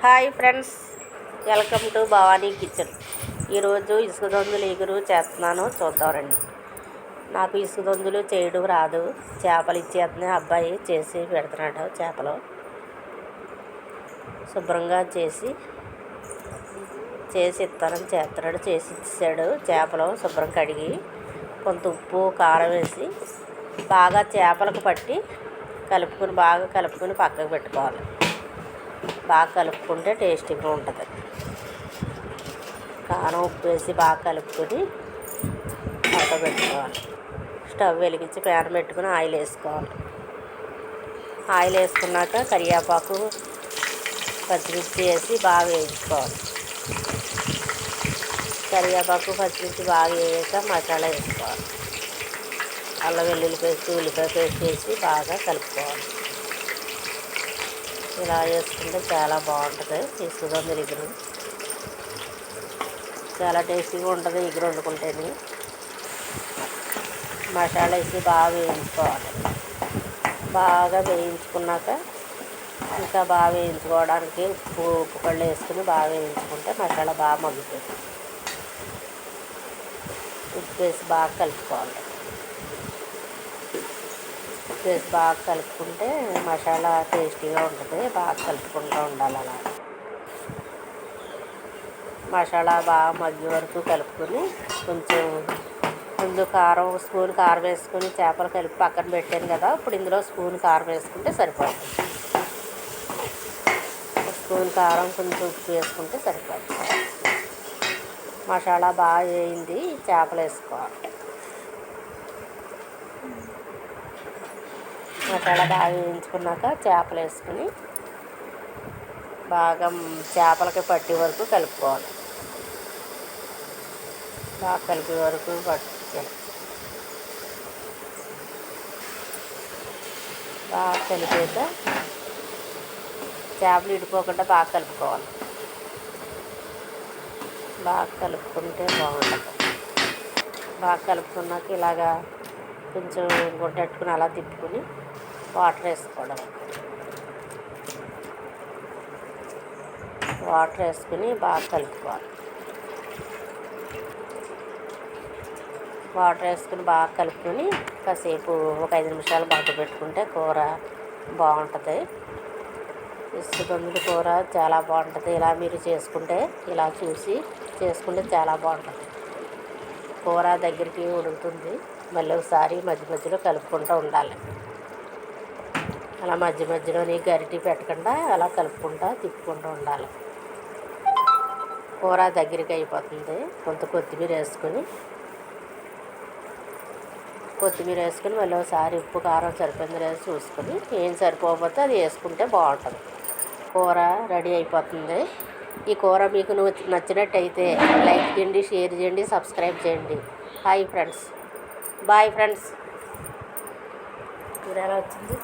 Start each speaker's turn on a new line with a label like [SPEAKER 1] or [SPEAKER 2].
[SPEAKER 1] Hi friends welcome to Bhavani kitchen. ఈరోజు ఇసుక దొందులు ఎగురు చేస్తున్నాను. చూద్దాం రండి. నాకు ఇసుక దొందులు చేయడం రాదు. చేపలు ఇచ్చేస్తున్నాయి. అబ్బాయి చేసి పెడుతున్నాడు చేపలు. శుభ్రంగా చేసి చేసి ఇస్తానని చేస్తున్నాడు చేసి ఇచ్చాడు చేపలు శుభ్రం కడిగి కొంత ఉప్పు కారం వేసి బాగా చేపలకు పట్టి కలుపుకొని బాగా కలుపుకొని పక్కకు పెట్టుకోవాలి. బాగా కలుపుకుంటే టేస్టీగా ఉంటుంది. కారం ఉప్పు వేసి బాగా కలుపుకొని పక్క పెట్టుకోవాలి. స్టవ్ వెలిగించి ప్యాన్ పెట్టుకుని ఆయిల్ వేసుకోవాలి. ఆయిల్ వేసుకున్నాక కరివేపాకు పచ్చిమిర్చి వేసి బాగా వేయించుకోవాలి. కరివేపాకు పచ్చిమిర్చి బాగా వేసాక మసాలా వేసుకోవాలి. అల్లం వెల్లుల్లి పేస్ట్ ఉల్లిపాయ పేస్ట్ వేసి బాగా కలుపుకోవాలి. ఇలా వేసుకుంటే చాలా బాగుంటుంది. తీసుకుందాం ఇగురు చాలా టేస్టీగా ఉంటుంది ఇగురు వండుకుంటేనే మసాలా వేసి బాగా వేయించుకోవాలి. బాగా వేయించుకున్నాక ఇంకా బాగా వేయించుకోవడానికి ఉప్పు ఉప్పు కళ్ళు వేసుకుని బాగా వేయించుకుంటే మసాలా బాగా మగ్గుతుంది. ఉప్పు వేసి బాగా కలుపుకోవాలి. బాగా కలుపుకుంటే మసాలా టేస్టీగా ఉంటుంది. బాగా కలుపుకుంటూ ఉండాలి అలా మసాలా బాగా మగ్గి వరకు కలుపుకొని కొంచెం ముందు కారం స్పూన్ కారం వేసుకొని చేపలు కలిపి పక్కన పెట్టాను కదా ఇప్పుడు ఇందులో స్పూన్ కారం వేసుకుంటే సరిపోతుంది. స్పూన్ కారం కొంచెం ఉప్పు వేసుకుంటే సరిపోతుంది. మసాలా బాగా వేయింది చేపలు వేసుకోవాలి. మసాలా బాగా వేయించుకున్నాక చేపలు వేసుకుని బాగా చేపలకి పట్టే వరకు కలుపుకోవాలి. బాగా కలిపే వరకు పట్టుకోవాలి. బాగా కలిపాక చేపలు ఇడిపోకుండా బాగా కలుపుకోవాలి. బాగా కలుపుకుంటే బాగుంటుంది. బాగా కలుపుకున్నాక ఇలాగా కొంచెం గుడ్డెట్టుకుని అలా తిప్పుకుని వాటర్ వేసుకోవడం. వాటర్ వేసుకుని బాగా కలుపుకోవాలి. వాటర్ వేసుకుని బాగా కలుపుకొని కాసేపు ఒక ఐదు నిమిషాలు బాగా పెట్టుకుంటే కూర బాగుంటుంది. ఇసుకందుల కూర చాలా బాగుంటుంది. ఇలా మీరు చేసుకుంటే ఇలా చూసి చేసుకుంటే చాలా బాగుంటుంది. కూర దగ్గరికి ఉడుకుతుంది. మళ్ళీ ఒకసారి మధ్య మధ్యలో కలుపుకుంటూ ఉండాలి. అలా మధ్య మధ్యలోని గరిటి పెట్టకుండా అలా కలుపుకుంటూ తిప్పుకుంటూ ఉండాలి. కూర దగ్గరికి అయిపోతుంది. కొంత కొత్తిమీర వేసుకొని కొత్తిమీర వేసుకొని మళ్ళీ ఒకసారి ఉప్పు కారం సరిపోయింది వేసి చూసుకొని ఏం సరిపోకపోతే అది వేసుకుంటే బాగుంటుంది. కూర రెడీ అయిపోతుంది. ఈ కూర మీకు నచ్చినట్టయితే లైక్ చేయండి షేర్ చేయండి సబ్స్క్రైబ్ చేయండి. Hi friends. Bye friends. మీరు ఎలా వచ్చింది?